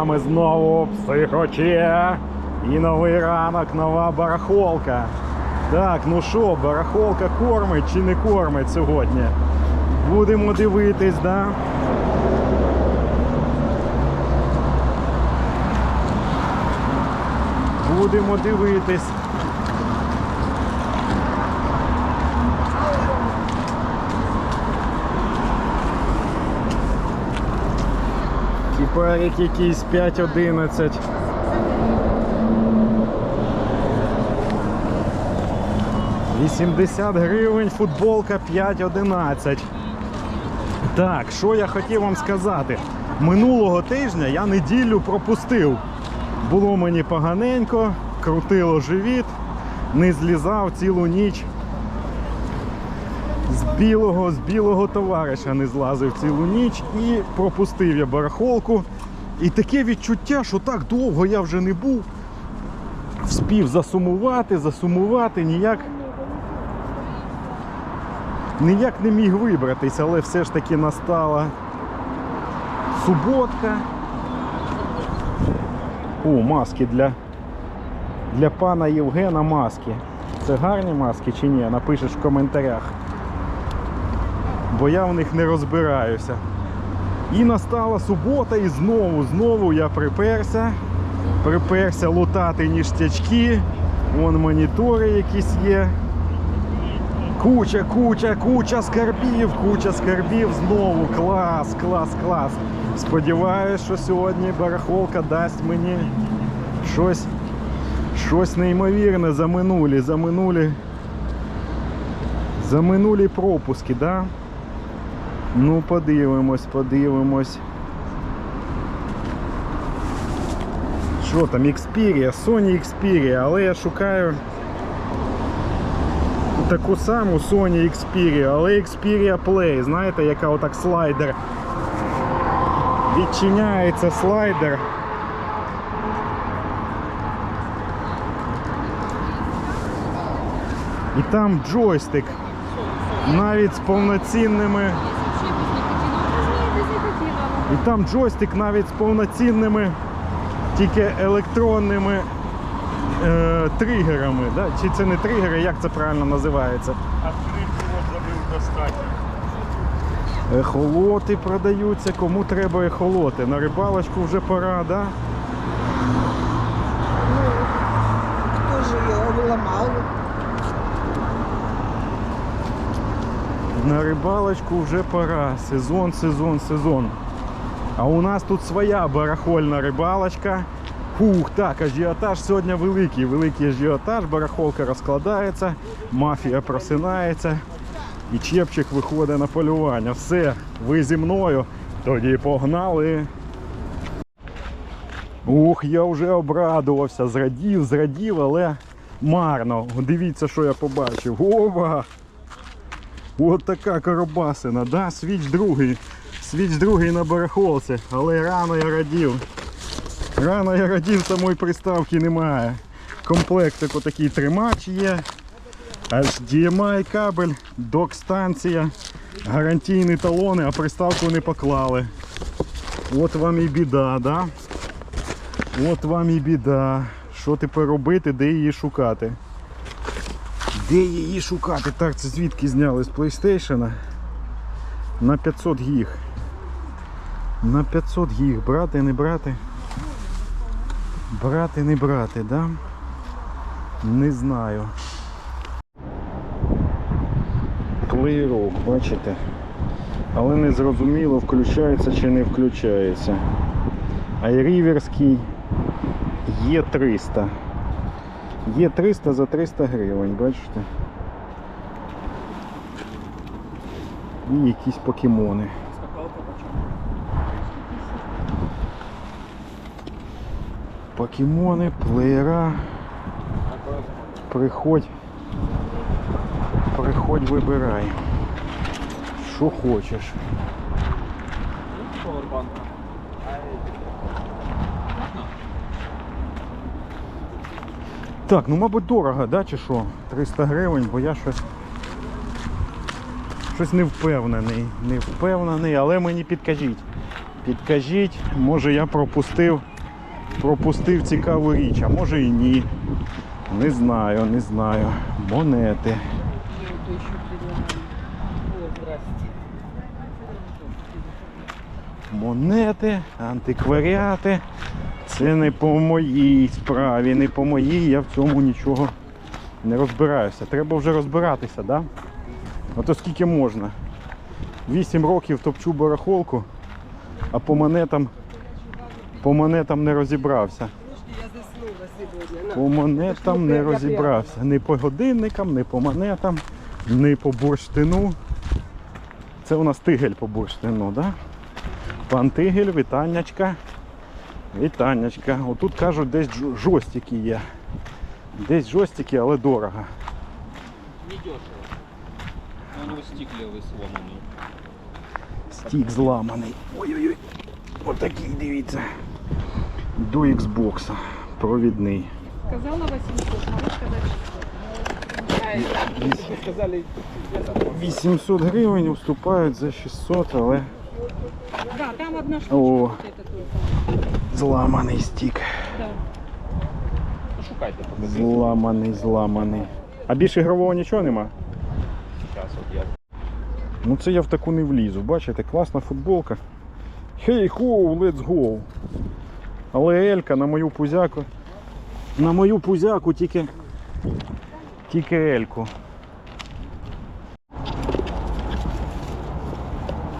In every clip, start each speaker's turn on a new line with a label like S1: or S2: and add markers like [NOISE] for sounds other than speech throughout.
S1: вами знову психоче. І новий ранок, нова барахолка. Так, ну що, барахолка кормить чи не кормить сьогодні? Будемо дивитись, да? Будемо дивитись. Кіпарик якийсь 5.11. Вісімдесят гривень, футболка 5.11. Так, що я хотів вам сказати. Минулого тижня я неділю пропустив. Було мені поганенько, крутило живіт, не злізав цілу ніч. Білого, з білого товариша не злазив цілу ніч і пропустив я барахолку. І таке відчуття, що так довго я вже не був. Вспів засумувати, засумувати, ніяк. Ніяк не міг вибратись, але все ж таки настала суботка. О, маски для, для пана Євгена маски. Це гарні маски чи ні? Напишеш в коментарях. Бо я в них не розбираюся. І настала субота, і знову, знову я приперся. Приперся лутати ніштячки. Вон монітори якісь є. Куча, куча, куча скарбів, куча скарбів знову. Клас, клас, клас. Сподіваюсь, що сьогодні барахолка дасть мені щось, щось неймовірне за минулі, за минулі, за минулі пропуски, да? Ну, подивимось, подивимось. Що там, Xperia, Sony Xperia, але я шукаю таку саму Sony Xperia, але Xperia Play, знаєте, яка отак слайдер. Відчиняється слайдер. І там джойстик. Навіть з повноцінними. І там джойстик навіть з повноцінними, тільки електронними е, тригерами. Да? Чи це не тригери, як це правильно називається? А забив достатньо. Ехолоти продаються, кому треба ехолоти. На рибалочку вже пора, да?
S2: Кто же ее ломал?
S1: На рибалочку вже пора. Сезон, сезон, сезон. А у нас тут своя барахольна рибалочка. Фух, так, ажіотаж сьогодні великий, великий ажіотаж, барахолка розкладається, мафія просинається і чепчик виходить на полювання. Все, ви зі мною, тоді погнали. Ух, я вже обрадувався, зрадів, зрадів, але марно. Дивіться, що я побачив. Ова! От така коробасина, да? Свіч другий. Свіч другий на барахолці, але рано я радів. Рано я радів, самої приставки немає. Комплектик отакий тримач є. HDMI кабель, док-станція, гарантійні талони, а приставку не поклали. От вам і біда, да? От вам і біда. Що тепер робити, де її шукати? Де її шукати? Так, це звідки зняли з PlayStation? На 500 гіг. На 500 гіг. Брати, не брати. Брати, не брати, да? Не знаю. Плейрок, бачите? Але не зрозуміло, включається чи не включається. Айріверський є 300. Є 300 за 300 гривень, бачите? І якісь покемони. Покемони, плеєра. Приходь. Приходь, вибирай. Що хочеш. Так, ну мабуть дорого, да, чи що? 300 гривень, бо я щось. Щось не впевнений. Не впевнений, але мені підкажіть. Підкажіть, може я пропустив, пропустив цікаву річ, а може і ні. Не знаю, не знаю. Монети. Монети, антикваріати. Це не по моїй справі, не по моїй, я в цьому нічого не розбираюся. Треба вже розбиратися, да? Ото скільки можна. Вісім років топчу барахолку, а по монетам, по монетам не розібрався. По монетам не розібрався. Ні по годинникам, ні по монетам, ні по бурштину. Це у нас тигель по бурштину, да? Пан тигель, вітаннячка. Вітаннячка. Отут кажуть, десь жостики є. Десь жостики, але дорого.
S3: Недешево. У него стик левый сломанный.
S1: Стік зламаний. Ой-ой-ой. Отакий, дивіться. До Xbox. Провідний.
S4: Сказала 800, могу сказать 600.
S3: Сказали,
S1: 800 гривень уступають за 600, але
S4: Да, там одна штучка.
S1: О.
S4: вот
S1: зламаний стік.
S4: Да.
S3: пошукайте, покажите.
S1: Зламаний, зламаний. А більше ігрового нічого нема?
S3: Сейчас вот я.
S1: Ну це я в таку не влізу. Бачите, класна футболка. Хей хоу, let's go. Але Елька на мою пузяку. На мою пузяку тільки. Тільки Ельку.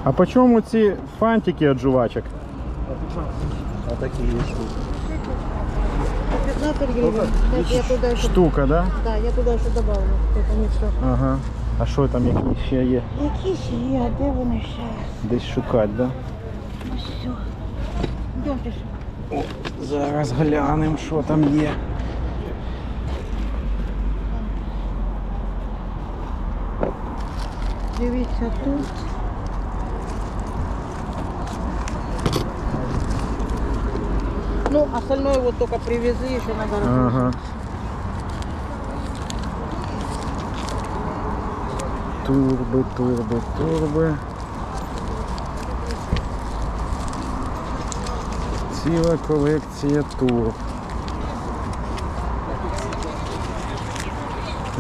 S1: А по чому ці фантики від жувачок?
S5: 15 гривен. Так, я туда еще,
S1: Штука, да?
S5: да, я туда еще добавлю. Это не все.
S1: Ага. А що там які ще є?
S5: Які ще є, а де вони ще?
S1: Десь шукати, да?
S5: Ну Все. Йдемте ж.
S1: Зараз глянемо, що там є.
S5: Дивіться тут. Ну, остальное вот только привезли, еще надо разложить.
S1: Ага. Турби, турби, турби. Ціла колекція турб.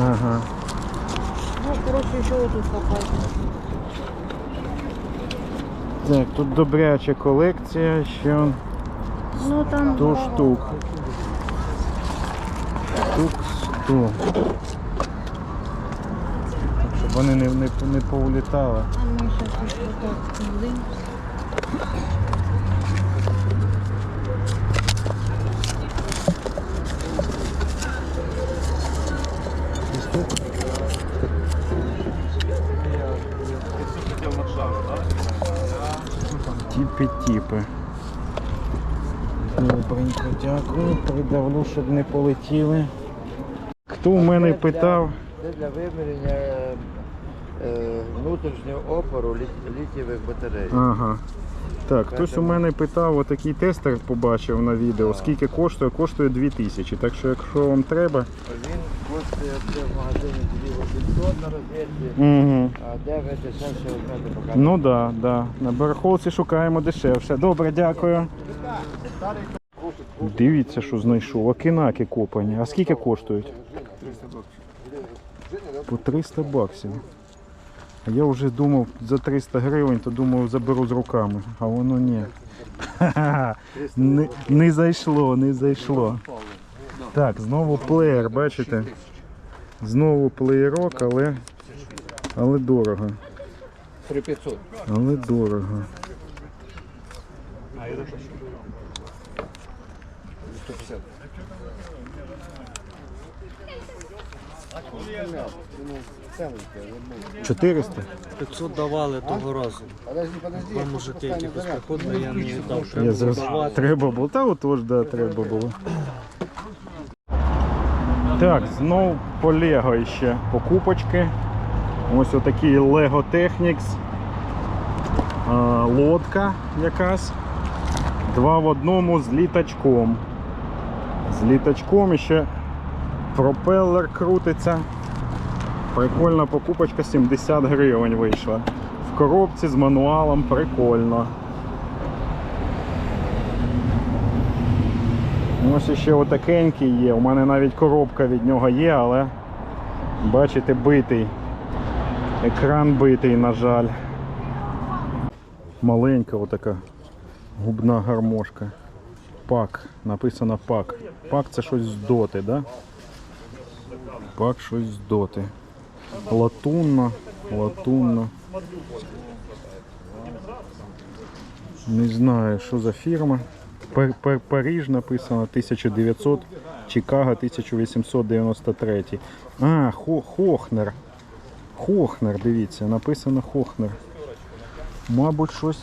S1: Ага.
S5: Ну, короче, еще тут копать.
S1: Так, тут добряча колекція, ще он
S5: Ну, там...
S1: 100
S5: да,
S1: штук. Штук 100. Щоб вони не, не, не повлітали.
S5: А мы сейчас вот так
S1: Придавлю, щоб не полетіли. Хто у мене питав?
S6: Це для виміряння е, е, внутрішнього опору лі- літієвих батарей.
S1: Ага. Так, хтось у мене питав, отакий тестер побачив на відео, скільки коштує, коштує 2000. Так що якщо вам треба.
S6: Він коштує це в магазині 2800 на
S1: Угу.
S6: а де ви дешевше візьмете поки.
S1: Ну так, да, да. На барахолці шукаємо дешевше. Добре, дякую. Дивіться, що знайшов. Окинаки копані. А скільки коштують? По 300 баксів. А я вже думав за 300 гривень, то думав заберу з руками, а воно ні. Не, не зайшло, не зайшло. Так, знову плеєр, бачите? Знову плеєрок, але, але дорого.
S3: 3500.
S1: Але дорого. Чотириста?
S7: 500 давали того разу.
S6: Подожди, подожди.
S7: Два мужики, які безприходили, я не віддав.
S1: Я
S7: Треба
S1: зараз
S7: давати.
S1: треба було. Та отож, да, треба було. Так, знов по Лего ще покупочки. Ось отакий Lego Technics. А, лодка якась. Два в одному з літачком. З літачком ще пропелер крутиться. Прикольна покупочка 70 гривень вийшла. В коробці з мануалом прикольно. Ось ще отакенький є. У мене навіть коробка від нього є, але бачите, битий. Екран битий, на жаль. Маленька отака губна гармошка. Пак. Написано пак. Пак це щось з доти, да? Пак щось з доти. Латунно, латунно. Не знаю, що за фірма. Пар- Пар- Париж написано 1900, Чикаго 1893. А, Хо- Хохнер. Хохнер, дивіться, написано Хохнер. Мабуть, щось,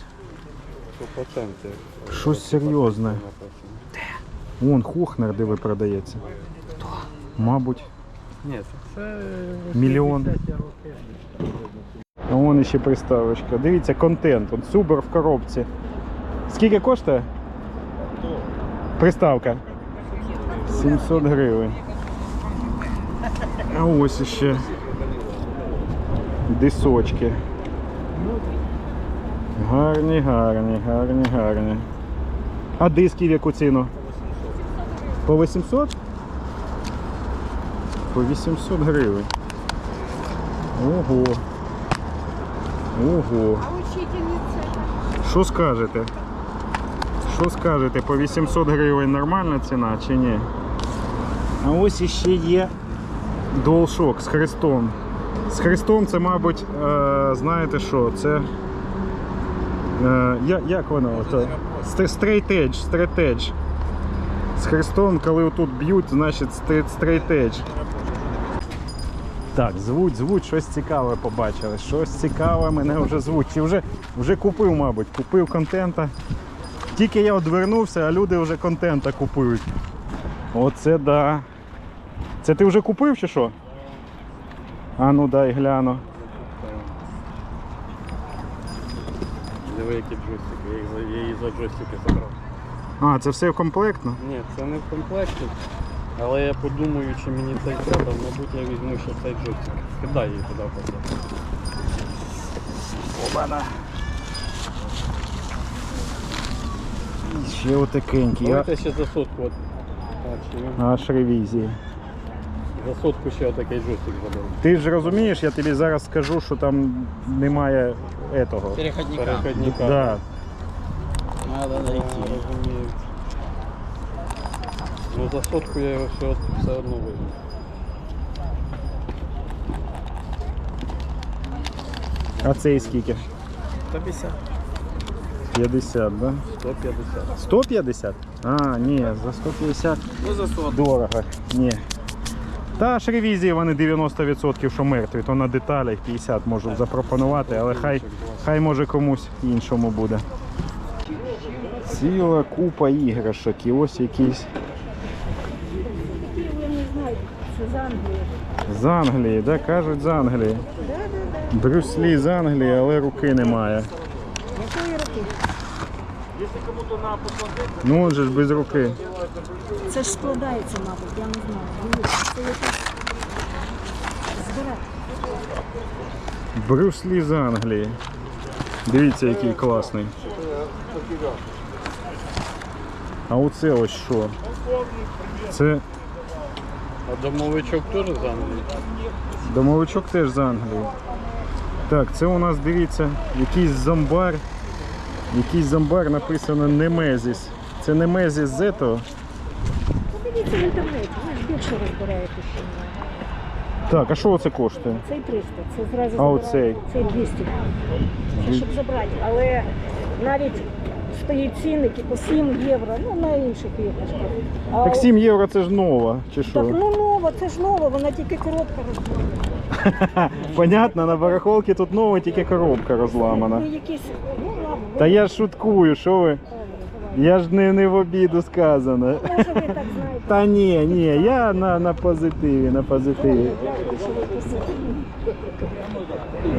S1: щось серйозне. Вон Хохнер, де ви продається. Мабуть.
S7: Ні, це
S1: Мільйон. А вон ще приставочка. Дивіться, контент. От Субер в коробці. Скільки коштує? Приставка. 700 гривень. А ось ще дисочки. Гарні, гарні, гарні, гарні. А диски в яку ціну? По 800? По 800 гривень. Ого. Ого.
S4: А учительница?
S1: Що скажете? Що скажете, по 800 гривень нормальна ціна чи ні? А ось іще є DualShock з хрестом. З хрестом це, мабуть, е, знаєте що, це. Е, як воно? Straight Edge, Straight Edge. З хрестом, коли отут б'ють, значить straight Edge. Так, звуть, звуть, щось цікаве побачили. Щось цікаве мене вже звуть. Чи вже, вже купив, мабуть, купив контента. Тільки я одвернувся, а люди вже контента купують. Оце да. Це ти вже купив чи що? А ну дай гляну.
S7: диви, які джойстики. Я їх за- Я її за джойстики забрав.
S1: А, це все комплектно?
S7: Ні, це не в комплекті. Але я подумаю, чи мені цей треба, мабуть, я візьму ще цей джойстик. Кидай її туди просто.
S1: Обана. Ще отакенький. а-
S7: Давайте ще за сотку. От. Так, чи він-
S1: Аж ревізії.
S7: За сотку ще отакий джойстик заберу.
S1: Ти ж розумієш, я тобі зараз скажу, що там немає етого.
S7: Переходника.
S1: Да.
S7: Надо найти. Розумію. Ну за сотку я його все, все одно вийду.
S1: А цей скільки?
S7: 150.
S1: 50, да?
S7: 150.
S1: 150? А, ні, за 150
S7: Ну за сотку.
S1: дорого. Ні. Та ж ревізії вони 90% що мертві, то на деталях 50 можу запропонувати, але хай, хай може комусь іншому буде. Ціла купа іграшок і ось якісь
S4: Я не знаю, це з Англії.
S1: з Англії, да? кажуть з Англії. Брюс Лі з Англії, але руки немає.
S4: Якої роки?
S1: Ну он же ж без руки.
S4: Це ж складається, мабуть, я не знаю. Дивіться, це якась збирати.
S1: Брюс Лі з Англії. Дивіться, який класний. А оце ось що? Це
S7: А домовичок теж з Англії?
S1: домовичок теж з Англії. Так, це у нас, дивіться, якийсь зомбар. Якийсь зомбар написано Немезіс. Це Немезіс з этого.
S4: Подивіться в інтернеті, ви ж більше розбираєте, що в.
S1: Так, а що це коштує?
S4: Цей 300, це зразу
S1: А оцей?
S4: Цей 200. Це щоб забрати. Але навіть стоїть цінник і по 7 євро, ну на інших іграшках. А
S1: Так 7 євро це ж нова, чи
S4: Так,
S1: що?
S4: ну нова, це ж нова, вона тільки коробка [LAUGHS] розбирає.
S1: Понятно, на барахолці тут нова, тільки коробка розламана.
S4: Ну якісь, ну ладно,
S1: Та я ж шуткую, що ви? Я ж не, не в обіду сказано.
S4: може ви так знаєте.
S1: Та ні, ні, я на, на позитиві, на позитиві.
S4: Дякую, що ви.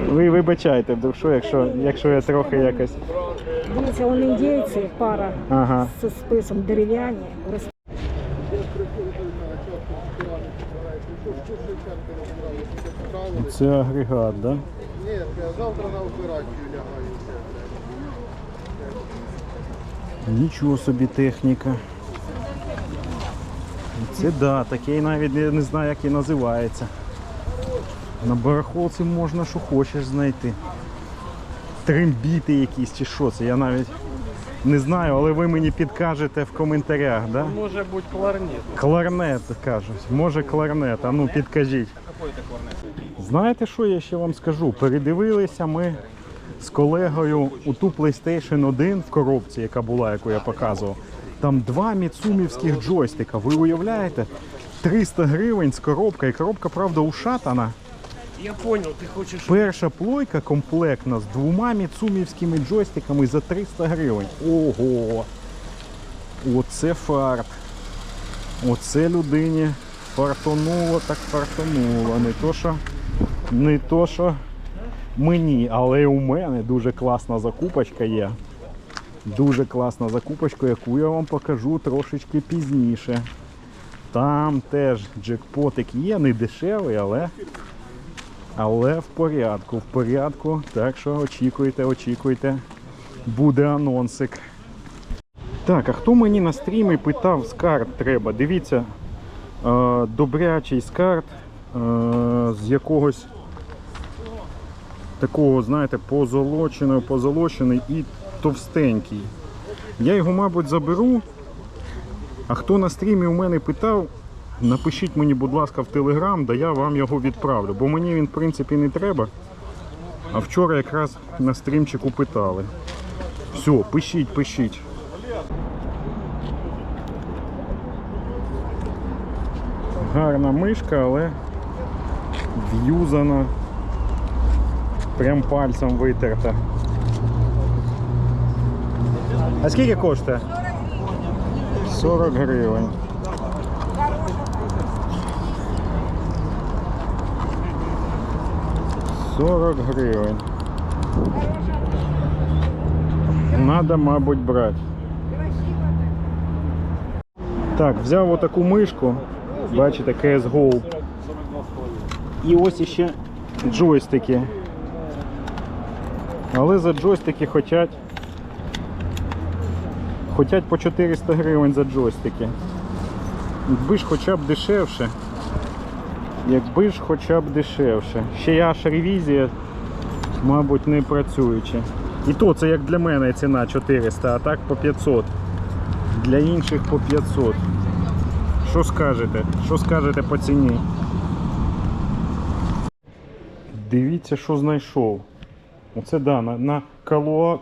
S1: Ви вибачайте, що, якщо, якщо я трохи якось.
S4: Дивіться, вони індійці, пара
S1: Ага.
S4: з списом дерев'яні.
S1: Це агрегат, да?
S8: Ні, завтра на операцію лягаю.
S1: Нічого собі техніка. Це да, такий навіть не знаю, як і називається. На барахолці можна що хочеш знайти. Трембіти якісь чи що це, я навіть не знаю, але ви мені підкажете в коментарях, да?
S7: Може бути кларнет.
S1: Кларнет кажуть. Може кларнет, а ну підкажіть. Знаєте, що я ще вам скажу? Передивилися ми з колегою у ту PlayStation 1 в коробці, яка була, яку я показував. Там два міцумівських джойстика. Ви уявляєте? 300 гривень з коробка, і коробка, правда, ушатана.
S7: Я понял, ти хочеш.
S1: Перша плойка комплектна з двома міцумівськими джойстиками за 300 гривень. Ого! Оце фарт. Оце людині фартонуло, так фартонуло. Не то, що, не то, що мені, але у мене дуже класна закупочка є. Дуже класна закупочка, яку я вам покажу трошечки пізніше. Там теж джекпотик є, не дешевий, але але в порядку, в порядку. Так що очікуйте, очікуйте. Буде анонсик. Так, а хто мені на стрімі питав з карт треба? Дивіться, е, добрячий з карт е, з якогось такого, знаєте, позолоченого, позолочений і товстенький. Я його, мабуть, заберу. А хто на стрімі у мене питав, Напишіть мені, будь ласка, в Телеграм, да я вам його відправлю. Бо мені він, в принципі, не треба. А вчора якраз на стрімчику питали. Все, пишіть, пишіть. Гарна мишка, але в'юзана. Прям пальцем витерта. А скільки коштує? 40 гривень. Сорок гривень. Надо, мабуть, брати. Так, взяв отаку мишку. Бачите, CSGO. І ось іще джойстики. Але за джойстики хотять. Хотять по 400 гривень за джойстики. Якби ж хоча б дешевше. Якби ж хоча б дешевше. Ще й аж ревізія, мабуть, не працюючи. І то це як для мене ціна 400, а так по 500. Для інших по 500. Що скажете? Що скажете по ціні? Дивіться, що знайшов. Оце да, на, на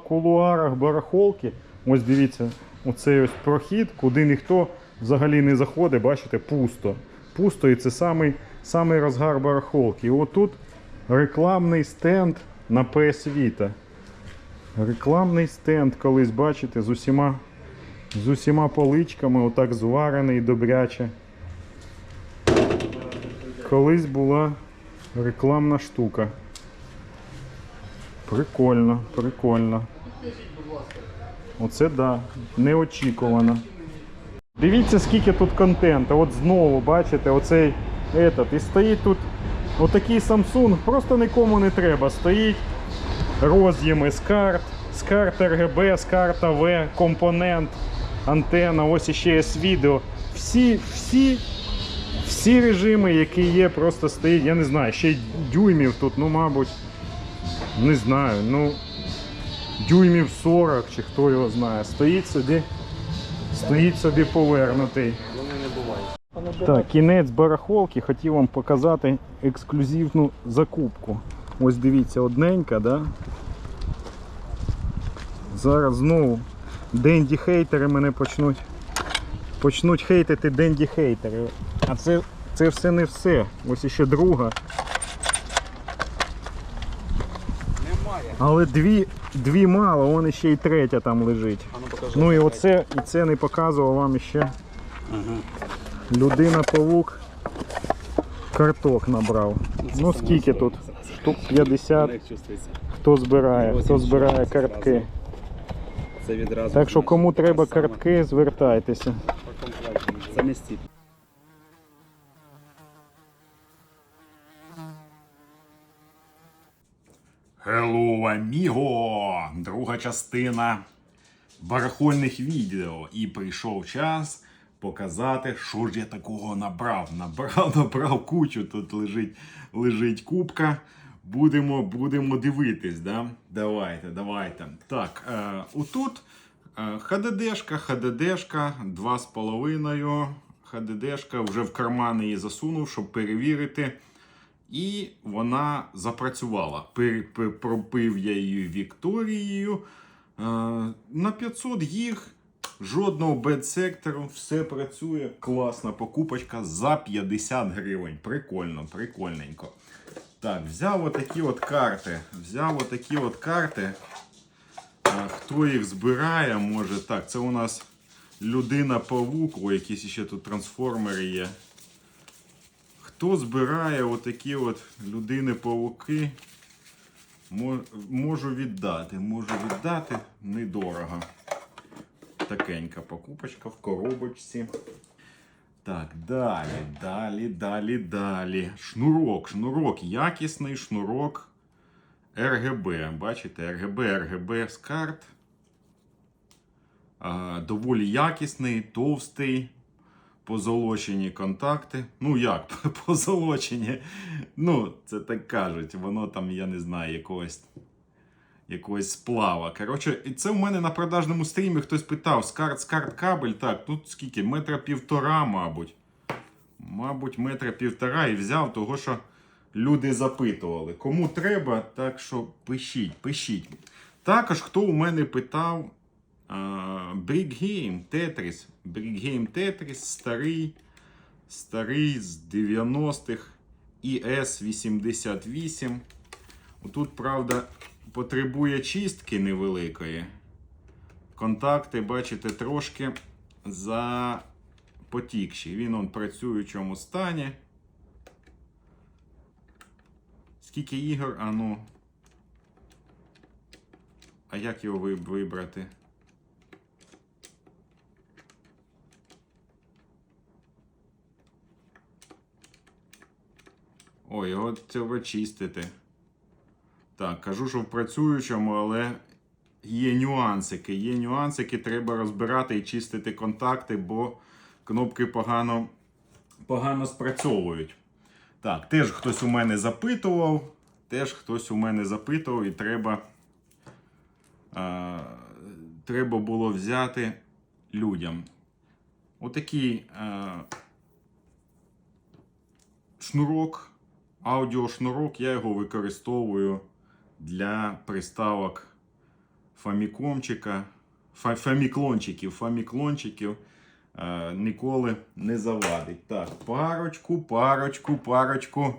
S1: кулуарах барахолки. Ось дивіться, оцей ось прохід, куди ніхто взагалі не заходить, бачите, пусто. Пусто і це самий, самий розгар барахолки. І отут рекламний стенд на PS Vita. Рекламний стенд колись, бачите, з усіма, з усіма поличками, отак зварений добряче. Колись була рекламна штука. Прикольно, прикольно. Оце да, неочікувано. Дивіться, скільки тут контенту. От знову, бачите, оцей этот. І стоїть тут отакий Samsung, просто нікому не треба. Стоїть роз'єми з карт, з карт RGB, з карт AV, компонент, антенна, ось іще є відео. Всі, всі, всі режими, які є, просто стоїть. Я не знаю, ще й дюймів тут, ну, мабуть, не знаю, ну, дюймів 40 чи хто його знає. Стоїть собі, стоїть собі повернутий. Так, кінець барахолки, хотів вам показати ексклюзивну закупку. Ось дивіться, одненька, да? Зараз знову денді хейтери мене почнуть. Почнуть хейтити денді хейтери. А це, це все не все. Ось іще друга. Але дві, дві мало, вон іще і третя там лежить. Ну і оце, і це не показував вам іще. Людина павук карток набрав. Ну скільки тут? Штук 50. Хто збирає, хто збирає картки.
S9: Це відразу.
S1: Так що кому треба картки, звертайтеся.
S10: Hello, amigo! Друга частина барахольних відео. І прийшов час
S1: показати, що ж я такого набрав. Набрав, [LAUGHS] набрав кучу. Тут лежить, лежить кубка. Будемо, будемо дивитись, да? Давайте, давайте. Так, е, отут е, ХДДшка, ХДДшка, 2,5. ХДДшка вже в карман її засунув, щоб перевірити. І вона запрацювала. Пер, пропив я її Вікторією. Е, на 500 гіг, жодного бедсектору, все працює. Класна покупочка за 50 гривень. Прикольно, прикольненько. Так, взяв отакі от карти. Взяв отакі от карти. Хто їх збирає, може так. Це у нас людина павук, о, якісь ще тут трансформери є. Хто збирає отакі от людини-павуки, можу віддати. Можу віддати недорого. Такенька покупочка в коробочці. Так, далі, далі, далі, далі. Шнурок, шнурок, якісний шнурок РГБ. Бачите, РГБ, РГБ з карт. А, доволі якісний, товстий, позолочені контакти. Ну як, [LAUGHS] позолочені. Ну, це так кажуть, воно там, я не знаю, якогось. Якогось сплава. Коротше, і це в мене на продажному стрімі хтось питав: скарт, скарт кабель. Так, тут скільки? Метра півтора, мабуть. Мабуть, метра півтора і взяв того, що люди запитували. Кому треба, так що пишіть, пишіть. Також хто у мене питав Tetris. Brick Game Tetris старий, старий з 90-х IS-88. Тут, правда, потребує чистки невеликої. Контакти, бачите, трошки запотікші. Він он в працюючому стані. Скільки ігор? А ну. А як його вибрати? Ой, його треба чистити. Так, кажу, що в працюючому, але є нюансики. Є нюансики, треба розбирати і чистити контакти, бо кнопки погано, погано спрацьовують. Так, теж хтось у мене запитував. Теж хтось у мене запитував, і треба, а, треба було взяти людям. Отакий а, шнурок, аудіошнурок, я його використовую для приставок фамікомчика, фаміклончиків, фаміклончиків е, ніколи не завадить. Так, парочку, парочку, парочку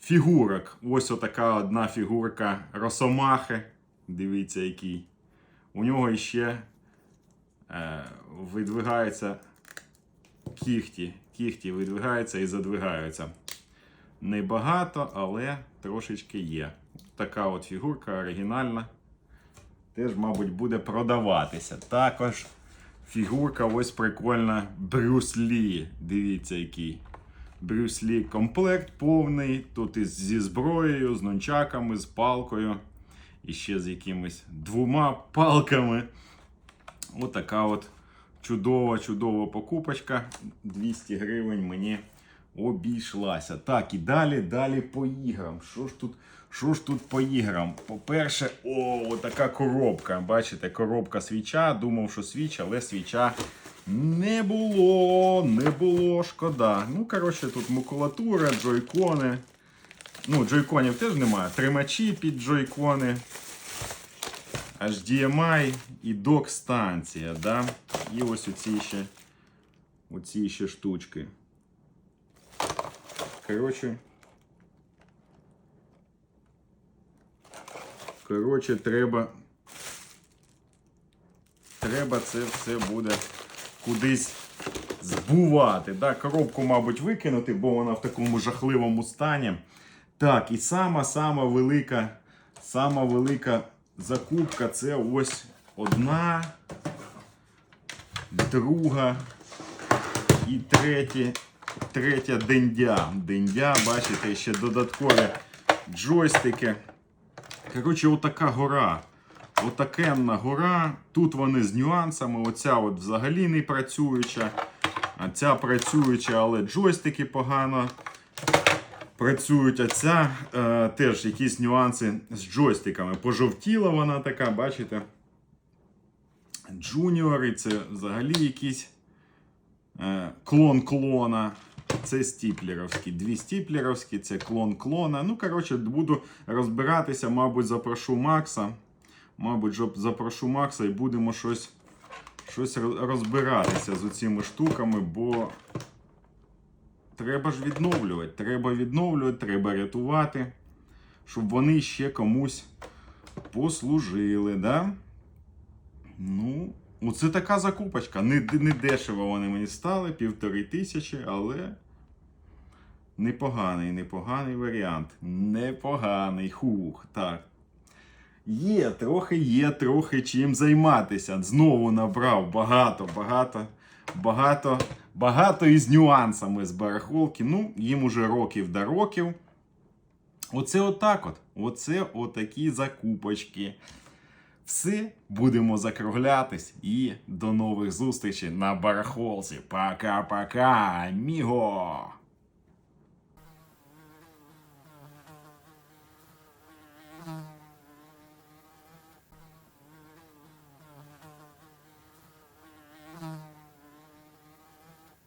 S1: фігурок. Ось отака одна фігурка Росомахи. Дивіться, який. У нього ще е, видвигаються кіхті. Кіхті видвигаються і задвигаються. Небагато, але трошечки є. Така от фігурка оригінальна. Теж, мабуть, буде продаватися. Також фігурка ось прикольна Брюс Лі. Дивіться, який. Брюс Лі комплект повний. Тут із зі зброєю, з нончаками, з палкою. І ще з якимись двома палками. Отака от чудова, чудова покупочка. 200 гривень мені обійшлася. Так, і далі, далі по іграм. Що ж тут, що ж тут по іграм? По-перше, о, така коробка. Бачите, коробка свіча. Думав, що свіч, але свіча не було. Не було, шкода. Ну, коротше, тут макулатура, джойкони. Ну, джойконів теж немає. Тримачі під джойкони. HDMI і док-станція, да? І ось оці ще, оці ще штучки. Коротше. Коротше, треба. Треба це все буде кудись збувати. Да? Коробку, мабуть, викинути, бо вона в такому жахливому стані. Так, і сама-сама велика, сама велика закупка це ось одна, друга і третя, третя дендя. Дендя, бачите, ще додаткові джойстики. Коротше, отака гора. Отакенна гора. Тут вони з нюансами. Оця от взагалі не працююча. А ця працююча, але джойстики погано працюють. А ця е, теж якісь нюанси з джойстиками. Пожовтіла вона така, бачите? Джуніори це взагалі якийсь е, клон клона. Це стіплеровські. Дві стіплеровські, це клон клона. Ну, коротше, буду розбиратися, мабуть, запрошу Макса. Мабуть, запрошу Макса і будемо щось, щось розбиратися з цими штуками, бо треба ж відновлювати. Треба відновлювати, треба рятувати, щоб вони ще комусь послужили, да? Ну, оце така закупочка. Не, не дешево вони мені стали, півтори тисячі, але непоганий, непоганий варіант. Непоганий. Хух, так. Є, трохи є, трохи чим займатися. Знову набрав багато, багато, багато, багато із нюансами з барахолки. Ну, їм уже років до років. Оце отак от. Оце отакі закупочки. Все, будемо закруглятись і до нових зустрічей на барахолці. Пока-пока, аміго!